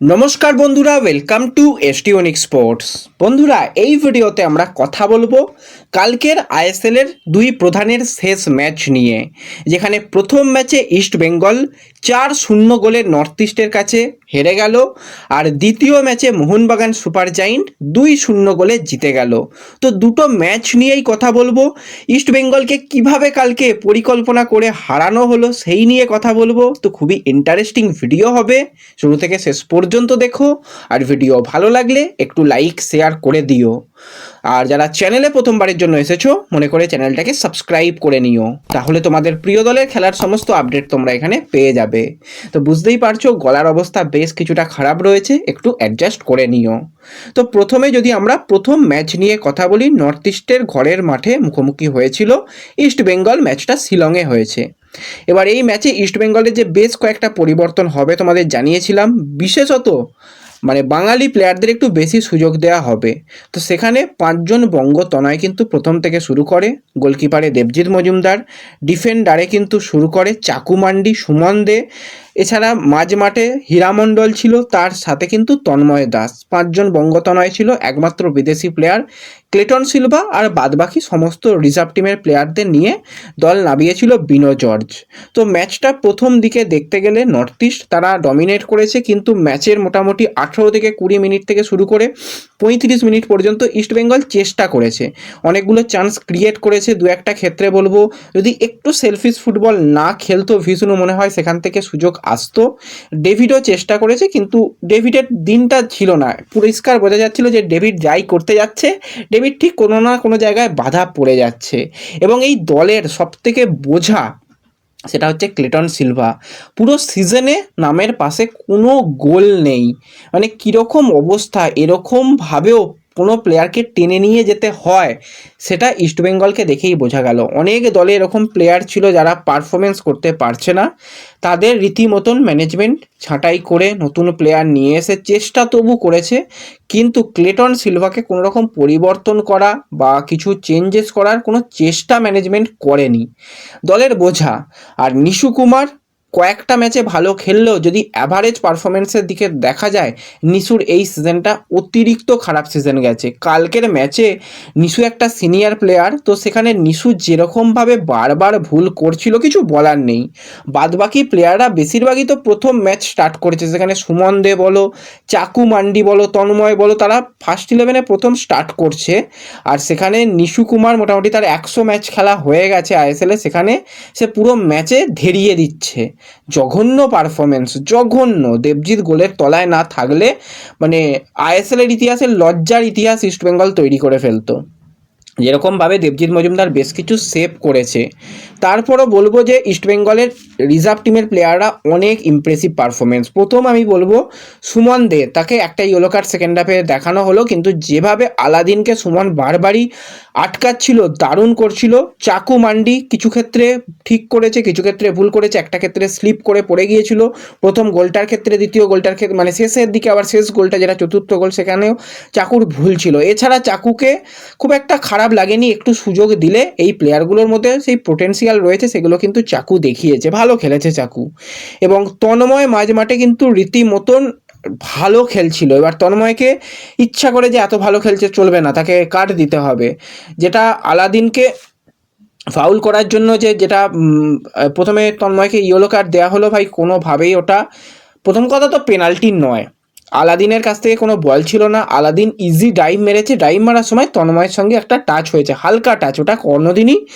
নমস্কার বন্ধুরা welcome to এসটিওনিক sports বন্ধুরা, এই ভিডিওতে আমরা কথা বলব কালকের আইএসএলের দুই প্রধানের শেষ ম্যাচ নিয়ে, যেখানে প্রথম ম্যাচে ইস্ট বেঙ্গল চার শূন্য গোলে নর্থ ইস্টের কাছে হেরে গেল। আর দ্বিতীয় ম্যাচে মোহনবাগান সুপার জাইন্ট দুই শূন্য গোলে জিতে গেল। তো দুটো ম্যাচ নিয়েই কথা বলব। ইস্ট বেঙ্গলকে কীভাবে কালকে পরিকল্পনা করে হারানো হলো সেই নিয়ে কথা বলব। তো খুবই ইন্টারেস্টিং ভিডিও হবে। শুরু থেকে শেষ পর্যন্ত দেখো। আর ভিডিও ভালো লাগলে একটু লাইক শেয়ার করে দিও। আর যারা চ্যানেলে প্রথমবারের জন্য এসেছ, মনে করে চ্যানেলটাকে সাবস্ক্রাইব করে নিও। তাহলে তোমাদের প্রিয় দলের খেলার সমস্ত আপডেট তোমরা এখানে পেয়ে যাবে। তো বুঝতেই পারছ, গলার অবস্থা বেশ কিছুটা খারাপ রয়েছে, একটু অ্যাডজাস্ট করে নিও। তো প্রথমে যদি আমরা প্রথম ম্যাচ নিয়ে কথা বলি নর্থ ইস্টের ঘরের মাঠে মুখোমুখি হয়েছিল ইস্ট বেঙ্গল ম্যাচটা শিলংয়ে হয়েছে। এবার এই ম্যাচে ইস্ট বেঙ্গলের যে বেশ কয়েকটা পরিবর্তন হবে তোমাদের জানিয়েছিলাম। বিশেষত মানে বাঙালি প্লেয়ারদের একটু বেশি সুযোগ দেওয়া হবে। তো সেখানে পাঁচজন বঙ্গ তনয় কিন্তু প্রথম থেকে শুরু করে গোলকিপারে দেবজিৎ মজুমদার ডিফেন্ডারে কিন্তু শুরু করে চাকু মান্ডি, সুমন দে এছাড়া মাঝ মাঠে হীরামণ্ডল ছিল, তার সাথে কিন্তু তন্ময় দাস। পাঁচজন বঙ্গতনয় ছিল, একমাত্র বিদেশি প্লেয়ার ক্লেটন সিলভা আর বাদবাকি সমস্ত রিজার্ভ টিমের প্লেয়ারদের নিয়ে দল নামিয়েছিল বিনো জর্জ। তো ম্যাচটা প্রথম দিকে দেখতে গেলে নর্থ ইস্ট তারা ডমিনেট করেছে, কিন্তু ম্যাচের মোটামুটি আঠেরো থেকে কুড়ি মিনিট থেকে শুরু করে পঁয়ত্রিশ মিনিট পর্যন্ত ইস্ট বেঙ্গল চেষ্টা করেছে। অনেকগুলো চান্স ক্রিয়েট করেছে। দু একটা ক্ষেত্রে বলব, যদি একটু সেলফিশ ফুটবল না খেলতো ভীষণ মনে হয়, সেখান থেকে সুযোগ আসতো। ডেভিডও চেষ্টা করেছে, কিন্তু ডেভিডের দিনটা ছিল না। পরিষ্কার বোঝা যাচ্ছিল যে ডেভিড যাই করতে যাচ্ছে, ডেভিড ঠিক কোনো না কোনো জায়গায় বাধা পড়ে যাচ্ছে। এবং এই দলের সবথেকে বোঝা সেটা হচ্ছে ক্লেটন সিলভা। পুরো সিজনে নামের পাশে কোনো গোল নেই। মানে কীরকম অবস্থা এরকমভাবেও কোনো প্লেয়ারকে টেনে নিয়ে যেতে হয়, সেটা ইস্টবেঙ্গলকে দেখেই বোঝা গেল। অনেক দলে এরকম প্লেয়ার ছিল যারা পারফরমেন্স করতে পারছে না। তাদের রীতিমতন ম্যানেজমেন্ট ছাঁটাই করে নতুন প্লেয়ার নিয়ে এসে চেষ্টা তবু করেছে। কিন্তু ক্লেটন সিলভাকে কোনো রকম পরিবর্তন করা বা কিছু চেঞ্জেস করার কোনো চেষ্টা ম্যানেজমেন্ট করেনি। দলের বোঝা, আর নিশু কুমার কয়েকটা ম্যাচে ভালো খেললেও যদি অ্যাভারেজ পারফরমেন্সের দিকে দেখা যায়, নিশুর এই সিজনটা অতিরিক্ত খারাপ সিজন গেছে। কালকের ম্যাচে নিশু একটা সিনিয়র প্লেয়ার তো সেখানে নিশু যেরকমভাবে বারবার ভুল করছিল, কিছু বলার নেই। বাদবাকি প্লেয়াররা বেশিরভাগই তো প্রথম ম্যাচ স্টার্ট করেছে। সেখানে সুমন দে বলো, চাকু মান্ডি বলো, তন্ময় বলো, তারা ফার্স্ট ইলেভেনে প্রথম স্টার্ট করছে। আর সেখানে নিশু কুমার মোটামুটি তার একশো ম্যাচ খেলা হয়ে গেছে আইএসএলে সেখানে সে পুরো ম্যাচে ধেরিয়ে দিচ্ছে। জঘন্য পারফরমেন্স জঘন্য। দেবজিৎ গোলের তলায় না থাকলে মানে আইএসএলের ইতিহাসে লজ্জার ইতিহাস ইস্টবেঙ্গল তৈরি করে ফেলতো। যেরকমভাবে দেবজিৎ মজুমদার বেশ কিছু সেভ করেছে, তারপরও বলব যে ইস্টবেঙ্গলের রিজার্ভ টিমের প্লেয়াররা অনেক ইমপ্রেসিভ পারফরমেন্স প্রথম আমি বলব সুমন দে, তাকে একটা ইয়েলো কার্ড সেকেন্ড হাফে দেখানো হলো, কিন্তু যেভাবে আলাদিনকে সুমন বারবারই আটকাচ্ছিল, দারুণ করছিল, চাকু মান্ডি কিছু ক্ষেত্রে ঠিক করেছে, কিছু ক্ষেত্রে ভুল করেছে, একটা ক্ষেত্রে স্লিপ করে পড়ে গিয়েছিল, প্রথম গোলটার ক্ষেত্রে, দ্বিতীয় গোলটার ক্ষেত্রে মানে শেষের দিকে আবার শেষ গোলটা যেটা চতুর্থ গোল সেখানেও চাকুর ভুল ছিল। এছাড়া চাকুকে খুব একটা খারাপ লাগেনি, একটু সুযোগ দিলে এই প্লেয়ারগুলোর মধ্যে সেই পোটেন্সিয়াল রয়েছে, সেগুলো কিন্তু চাকু দেখিয়েছে, ভালো খেলেছে চাকু। এবং তন্ময় মাঝ মাঠে কিন্তু রীতিমতন ভালো খেলছিল। এবার তন্ময়কে ইচ্ছা করে যে এত ভালো খেলছে, চলবে না, তাকে কাট দিতে হবে। যেটা আলাদিনকে ফাউল করার জন্য যে, যেটা প্রথমে তন্ময়কে ইয়েলো কার্ড দেওয়া হলো ভাই, কোনোভাবেই ওটা, প্রথম কথা তো পেনাল্টি নয়। আলাদিনের কাছ থেকে কোনো বল ছিল না। আলাদিন ইজি ডাইভ মেরেছে। ডাইভ মারার সময় তন্ময়ের সঙ্গে একটা টাচ হয়েছে। হালকা টাচ ওটা কোনোদিনই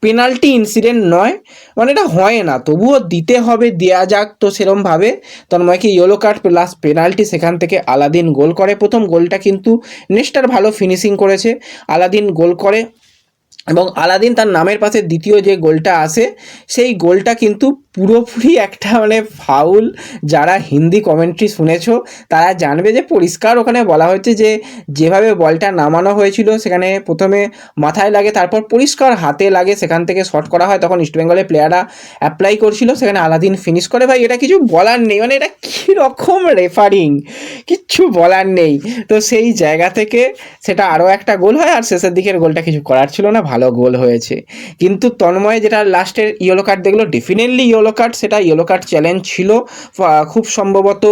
পেনাল্টি ইনসিডেন্ট নয়। মানে এটা হয় না। তবুও দিতে হবে, দেয়া যাক তো সেরমভাবে। তন্ময়কে ইয়েলো কার্ড প্লাস পেনাল্টি সেখান থেকে আলাদিন গোল করে। প্রথম গোলটা কিন্তু নেস্টার ভালো ফিনিশিং করেছে। আলাদিন গোল করে এবং আলাদিন তার নামের পাশে দ্বিতীয় যে গোলটা আসে, সেই গোলটা কিন্তু পুরোপুরি একটা মানে ফাউল যারা হিন্দি কমেন্ট্রি শুনেছো, তারা জানবে যে পরিষ্কার ওখানে বলা হয়েছে যে যেভাবে বলটা নামানো হয়েছিল, সেখানে প্রথমে মাথায় লাগে, তারপর পরিষ্কার হাতে লাগে, সেখান থেকে শট করা হয়, তখন ইস্টবেঙ্গলের প্লেয়াররা অ্যাপ্লাই করছিল, সেখানে আলাদিন ফিনিশ করে। ভাই, এটা কিছু বলার নেই মানে এটা কীরকম রেফারিং কিচ্ছু বলার নেই। তো সেই জায়গা থেকে সেটা আরও একটা গোল হয়, আর শেষের দিকের গোলটা কিছু করার ছিল না, ভালো গোল হয়েছে। কিন্তু তন্ময় যেটা লাস্টের ইয়েলো কার্ড দেখল ডেফিনেটলি ইয়েলো ইয়েলো কার্ড সেটা ইয়েলো কার্ড চ্যালেঞ্জ ছিল। খুব সম্ভবত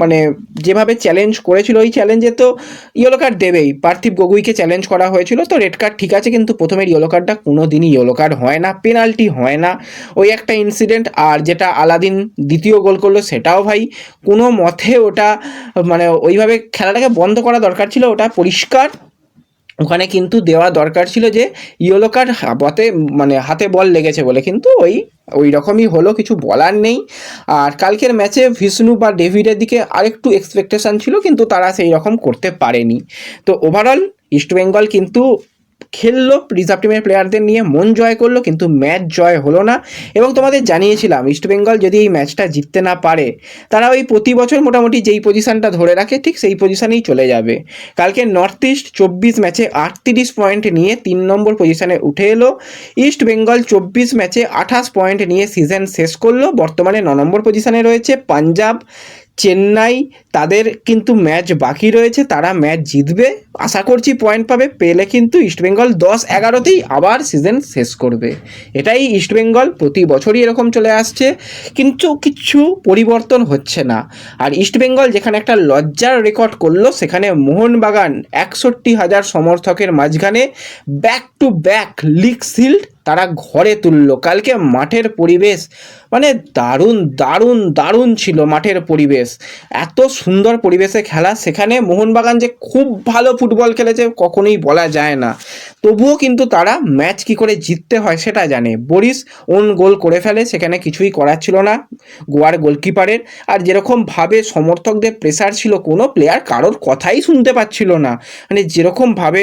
মানে যেভাবে চ্যালেঞ্জ করেছিল ওই চ্যালেঞ্জে তো ইয়েলো কার্ড দেবেই। পার্থিব গগুইকে চ্যালেঞ্জ করা হয়েছিল, তো রেড কার্ড ঠিক আছে, কিন্তু প্রথমের ইয়েলো কার্ডটা কোনো দিনই ইয়েলো কার্ড হয় না পেনাল্টি হয় না। ওই একটা ইনসিডেন্ট আর যেটা আলাদিন দ্বিতীয় গোল করল, সেটাও ভাই, কোনো মতে ওটা মানে ওইভাবে খেলাটাকে বন্ধ করা দরকার ছিল, ওটা পরিষ্কার। ওখানে কিন্তু দেওয়া দরকার ছিল যে ইয়েলো কার্ড হাতে মানে হাতে বল লেগেছে বলে। কিন্তু ওই ওই রকমই হলো, কিছু বলার নেই। আর কালকের ম্যাচে ভিষ্ণু বা ডেভিডের দিকে আরেকটু এক্সপেকটেশান ছিল, কিন্তু তারা সেই রকম করতে পারেনি। তো ওভারঅল ইস্টবেঙ্গল কিন্তু খেললো রিজার্ভ টিমের প্লেয়ারদের নিয়ে মন জয় করল, কিন্তু ম্যাচ জয় হলো না। এবং তোমাদের জানিয়েছিলাম ইস্টবেঙ্গল যদি এই ম্যাচটা জিততে না পারে, তারা ওই প্রতি বছর মোটামুটি যেই পজিশনটা ধরে রাখে, ঠিক সেই পজিশনেই চলে যাবে। কালকে নর্থ ইস্ট চব্বিশ ম্যাচে আটত্রিশ পয়েন্ট নিয়ে তিন নম্বর পজিশনে উঠে এলো। ইস্ট বেঙ্গল চব্বিশ ম্যাচে আঠাশ পয়েন্ট নিয়ে সিজন শেষ করল। বর্তমানে ন নম্বর পজিশনে রয়েছে পাঞ্জাব। চেন্নাই, তাদের কিন্তু ম্যাচ বাকি রয়েছে, তারা ম্যাচ জিতবে। আশা করছি পয়েন্ট পাবে, পেলে কিন্তু ইস্টবেঙ্গল দশ এগারোতেই আবার সিজন শেষ করবে। এটাই ইস্টবেঙ্গল প্রতি বছরই এরকম চলে আসছে, কিন্তু কিছু পরিবর্তন হচ্ছে না। আর ইস্টবেঙ্গল যেখানে একটা লজ্জার রেকর্ড করল, সেখানে মোহনবাগান একষট্টি হাজার সমর্থকের মাঝখানে back to back league shield তারা ঘরে তুললো। কালকে মাঠের পরিবেশ মানে দারুণ দারুণ দারুণ ছিল মাঠের পরিবেশ। এত সুন্দর পরিবেশে খেলা। সেখানে মোহনবাগান যে খুব ভালো ফুটবল খেলেছে কখনোই বলা যায় না। তবুও কিন্তু তারা ম্যাচ কি করে জিততে হয় সেটা জানে। বরিস ওন গোল করে ফেলে, সেখানে কিছুই করার ছিল না গোয়ার গোলকিপারের। আর যেরকমভাবে সমর্থকদের প্রেসার ছিল কোনো প্লেয়ার কারোর কথাই শুনতে পাচ্ছিল না। মানে যেরকমভাবে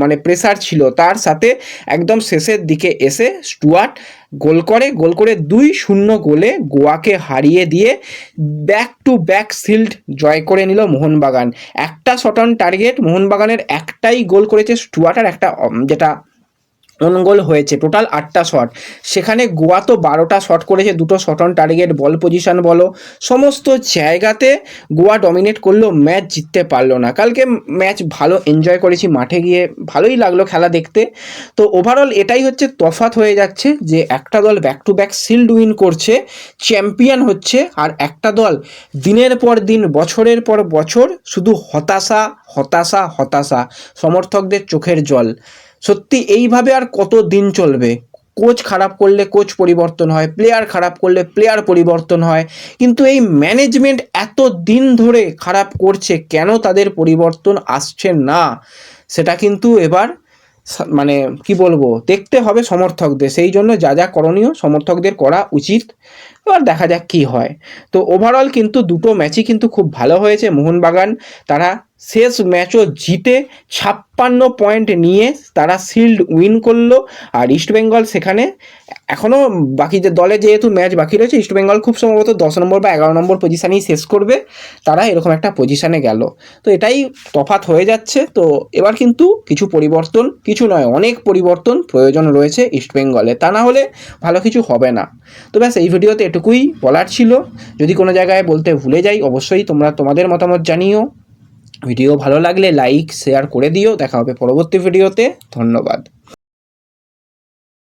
মানে প্রেসার ছিল। তার সাথে একদম শেষের দিকে এসে স্টুয়ার্ট গোল করে গোল করে দুই শূন্য গোলে গোয়াকে হারিয়ে দিয়ে ব্যাক টু ব্যাক সিল্ড জয় করে নিল মোহনবাগান। একটা শট অন টার্গেট মোহনবাগানের একটাই গোল করেছে স্টুয়ার্ট আর একটা যেটা অন গোল হয়েছে টোটাল আটটা শট সেখানে গোয়া তো বারোটা শট করেছে, দুটো shot on target ball possession বলো, সমস্ত জায়গাতে গোয়া ডমিনেট করল ম্যাচ জিততে পারল না। কালকে ম্যাচ ভালো এনজয় করেছি, মাঠে গিয়ে ভালোই লাগল খেলা দেখতে। তো ওভারঅল এটাই হচ্ছে তফাৎ হয়ে যাচ্ছে যে একটা দল back to back shield win করছে চ্যাম্পিয়ন হচ্ছে, আর একটা দল দিনের পর দিন, বছরের পর বছর শুধু হতাশা হতাশা হতাশা, সমর্থকদের চোখের জল। সত্যি এইভাবে আর কত দিন চলবে? কোচ খারাপ করলে কোচ পরিবর্তন হয় প্লেয়ার খারাপ করলে প্লেয়ার পরিবর্তন হয়, কিন্তু এই ম্যানেজমেন্ট এত দিন ধরে খারাপ করছে কেন তাদের পরিবর্তন আসছে না? সেটা কিন্তু এবার মানে কি বলব, দেখতে হবে সমর্থকদের। সেই জন্য যা যা করণীয় সমর্থকদের করা উচিত। এবার দেখা যাক কি হয়। তো ওভারঅল কিন্তু দুটো ম্যাচই কিন্তু খুব ভালো হয়েছে। মোহনবাগান, তারা শেষ ম্যাচও জিতে ছাপ্পান্ন পয়েন্ট নিয়ে তারা শিল্ড উইন করল। আর ইস্টবেঙ্গল সেখানে এখনও বাকি যে দলে যেহেতু ম্যাচ বাকি রয়েছে ইস্টবেঙ্গল খুব সম্ভবত দশ নম্বর বা এগারো নম্বর পজিশানেই শেষ করবে। তারা এরকম একটা পজিশানে গেল। তো এটাই তফাৎ হয়ে যাচ্ছে। তো এবার কিন্তু কিছু পরিবর্তন, কিছু নয়, অনেক পরিবর্তন প্রয়োজন রয়েছে ইস্টবেঙ্গলে তা না হলে ভালো কিছু হবে না। তো ব্যাস, এই ভিডিওতে এটুকুই বলার ছিল। যদি কোনো জায়গায় বলতে ভুলে যাই, অবশ্যই তোমরা তোমাদের মতামত জানিও। ভিডিও ভালো লাগলে লাইক শেয়ার করে দিও। দেখা হবে পরবর্তী ভিডিওতে ধন্যবাদ।